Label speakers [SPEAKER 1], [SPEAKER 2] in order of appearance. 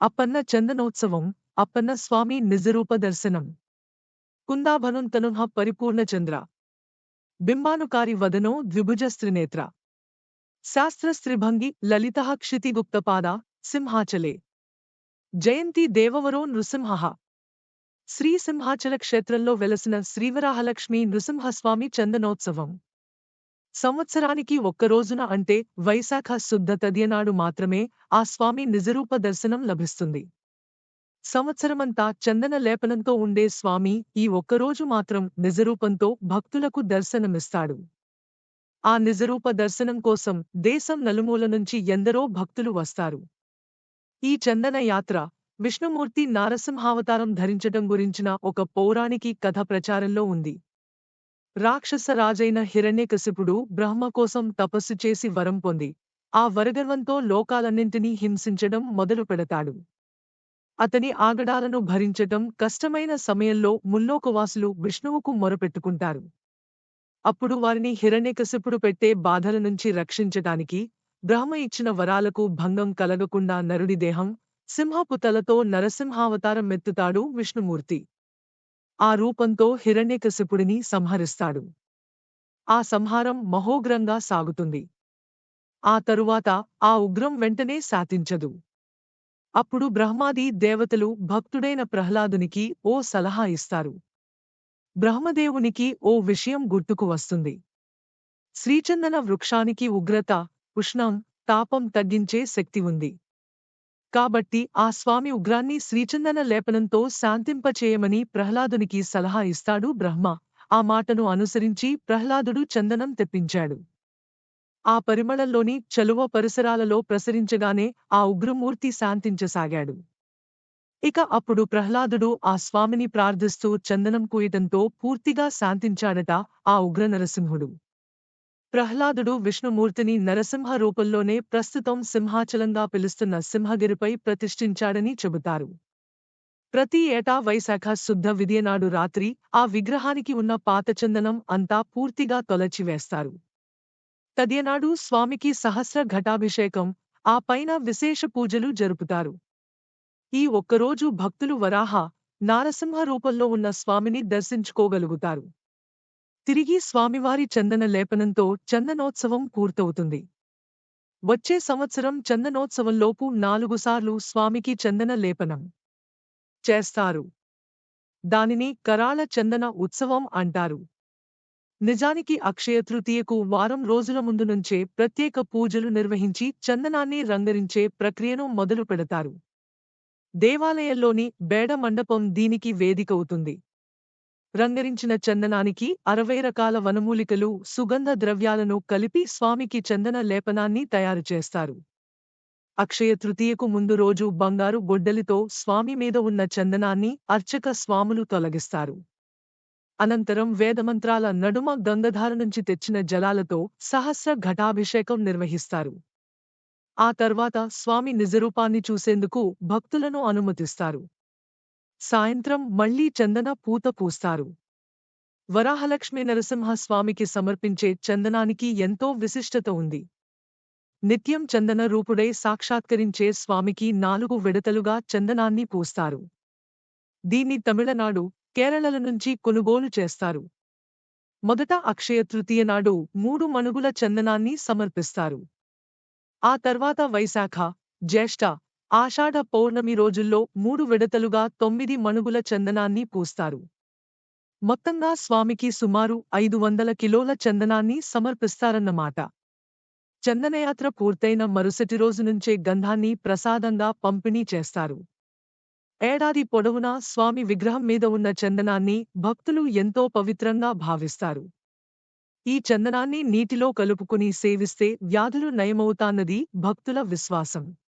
[SPEAKER 1] అప్పన్న చందనోత్సవం అప్పన్న స్వామి నిజరూప దర్శనం. కుందాభనుంతనుహ పరిపూర్ణచంద్ర బింబానుకారి వదనో ద్విభుజస్త్రినేత్ర శాస్త్రస్త్రిభంగి లలిత క్షితిగుప్తపాద సింహాచలే. జయంతి దేవవరో నృసింహ. శ్రీ సింహాచల క్షేత్రంలో వెలసిన శ్రీవరాహలక్ష్మి నృసింహస్వామి చందనోత్సవం. సంవత్సరానికి ఒక్కరోజున అంటే వైశాఖ శుద్ధ తదియనాడు మాత్రమే ఆ స్వామి నిజరూప దర్శనం లభిస్తుంది. సంవత్సరమంతా చందన లేపనంతో ఉండే స్వామి ఈ ఒక్కరోజు మాత్రం నిజరూపంతో భక్తులకు దర్శనమిస్తాడు. ఆ నిజరూప దర్శనం కోసం దేశం నలుమూల నుంచి ఎందరో భక్తులు వస్తారు. ఈ చందన యాత్ర విష్ణుమూర్తి నారసింహావతారం ధరించటం గురించిన ఒక పౌరాణికి కథ ప్రచారంలో ఉంది. రాక్షస రాజైన హిరణ్యకశిపుడు బ్రహ్మ కోసం తపస్సు చేసి వరం పొంది ఆ వరగర్వంతో లోకాలన్నింటినీ హింసించడం మొదలు పెడతాడు. అతని ఆగడాలను భరించటం కష్టమైన సమయంలో ముల్లోకవాసులు విష్ణువుకు మొరపెట్టుకుంటారు. అప్పుడు వారిని హిరణ్యకశిపుడు పెట్టే బాధల నుంచి రక్షించటానికి బ్రహ్మ ఇచ్చిన వరాలకు భంగం కలగకుండా నరుడి దేహం సింహపు తలతో నరసింహావతారం మెత్తుతాడు విష్ణుమూర్తి. ఆ రూపంతో హిరణ్యకశిపుడిని సంహరిస్తాడు. ఆ సంహారం మహోగ్రంగా సాగుతుంది. ఆ తరువాత ఆ ఉగ్రం వెంటనే శాతించదు. అప్పుడు బ్రహ్మాది దేవతలు భక్తుడైన ప్రహ్లాదునికి ఓ సలహా ఇస్తారు. బ్రహ్మదేవునికి ఓ విషయం గుర్తుకు వస్తుంది. శ్రీచందన వృక్షానికి ఉగ్రత ఉష్ణం తాపం తగ్గించే శక్తి ఉంది. కాబట్టి ఆ స్వామి ఉగ్రాన్ని శ్రీచందన లేపనంతో శాంతింపచేయమని ప్రహ్లాదునికి సలహా ఇస్తాడు బ్రహ్మ. ఆ మాటను అనుసరించి ప్రహ్లాదుడు చందనం తెప్పించాడు. ఆ పరిమళంలోని చలువ పరిసరాలలో ప్రసరించగానే ఆ ఉగ్రమూర్తి శాంతించసాగాడు. ఇక అప్పుడు ప్రహ్లాదుడు ఆ స్వామిని ప్రార్థిస్తూ చందనం కూయటంతో పూర్తిగా శాంతించాడట ఆ ఉగ్ర నరసింహుడు. ప్రహ్లాదుడు విష్ణుమూర్తిని నరసింహ రూపంలోనే ప్రస్తుతం సింహాచలంగా పిలుస్తున్న సింహగిరిపై ప్రతిష్ఠించాడని చెబుతారు. ప్రతి ఏటా వైశాఖ శుద్ధ విదియనాడు రాత్రి ఆ విగ్రహానికి ఉన్న పాతచందనం అంతా పూర్తిగా తొలచివేస్తారు. తదియనాడు స్వామికి సహస్ర ఘటాభిషేకం ఆ పైన విశేష పూజలు జరుపుతారు. ఈ ఒక్కరోజు భక్తులు వరాహ నారసింహ రూపంలో ఉన్న స్వామిని దర్శించుకోగలుగుతారు. తిరిగి స్వామివారి చందన లేపనంతో చందనోత్సవం పూర్తవుతుంది. వచ్చే సంవత్సరం చందనోత్సవంలోపు నాలుగుసార్లు స్వామికి చందన లేపనం చేస్తారు. దానిని కరాళ చందన ఉత్సవం అంటారు. నిజానికి అక్షయ తృతీయకు వారం రోజుల ముందు నుంచే ప్రత్యేక పూజలు నిర్వహించి చందనాన్ని రంగరించే ప్రక్రియను మొదలు పెడతారు దేవాలయంలోని బేడ మండపం దీనికి వేదికవుతుంది రంగరించిన చందనానికి అరవై రకాల వనమూలికలు సుగంధ ద్రవ్యాలను కలిపి స్వామికి చందన లేపనాన్ని తయారు చేస్తారు. అక్షయ తృతీయకు ముందు రోజు బంగారు గొడ్డలితో స్వామి మీద ఉన్న చందనాన్ని అర్చక స్వాములు తొలగిస్తారు. అనంతరం వేదమంత్రాల నడుమ గంగధార నుంచి తెచ్చిన జలాలతో సహస్ర ఘటాభిషేకం నిర్వహిస్తారు. ఆ తర్వాత స్వామి నిజరూపాన్ని చూసేందుకు భక్తులను అనుమతిస్తారు. సాయంత్రం మళ్ళీ చందన పూత పూస్తారు. వరాహలక్ష్మి నరసింహ స్వామికి సమర్పించే చందనానికి ఎంతో విశిష్టత ఉంది. నిత్యం చందన రూపుడై సాక్షాత్కరించే స్వామికి నాలుగు విడతలుగా చందనాన్ని పూస్తారు. దీన్ని తమిళనాడు కేరళల నుంచి కొనుగోలు చేస్తారు. మొదట అక్షయ తృతీయ నాడు మూడు మణుగుల చందనాన్ని సమర్పిస్తారు. ఆ తర్వాత వైశాఖ జ్యేష్ఠ ఆషాఢ పౌర్ణమి రోజుల్లో మూడు విడతలుగా తొమ్మిది మణుగుల చందనాన్ని పూస్తారు. మొత్తంగా స్వామికి సుమారు ఐదు వందల కిలోల చందనాన్ని సమర్పిస్తారన్నమాట. చందనయాత్ర పూర్తయిన మరుసటి రోజు నుంచే గంధాన్ని ప్రసాదంగా పంపిణీ చేస్తారు. ఏడాది పొడవునా స్వామి విగ్రహం మీద ఉన్న చందనాన్ని భక్తులు ఎంతో పవిత్రంగా భావిస్తారు. ఈ చందనాన్ని నీటిలో కలుపుకుని సేవిస్తే వ్యాధులు నయమవుతాన్నది భక్తుల విశ్వాసం.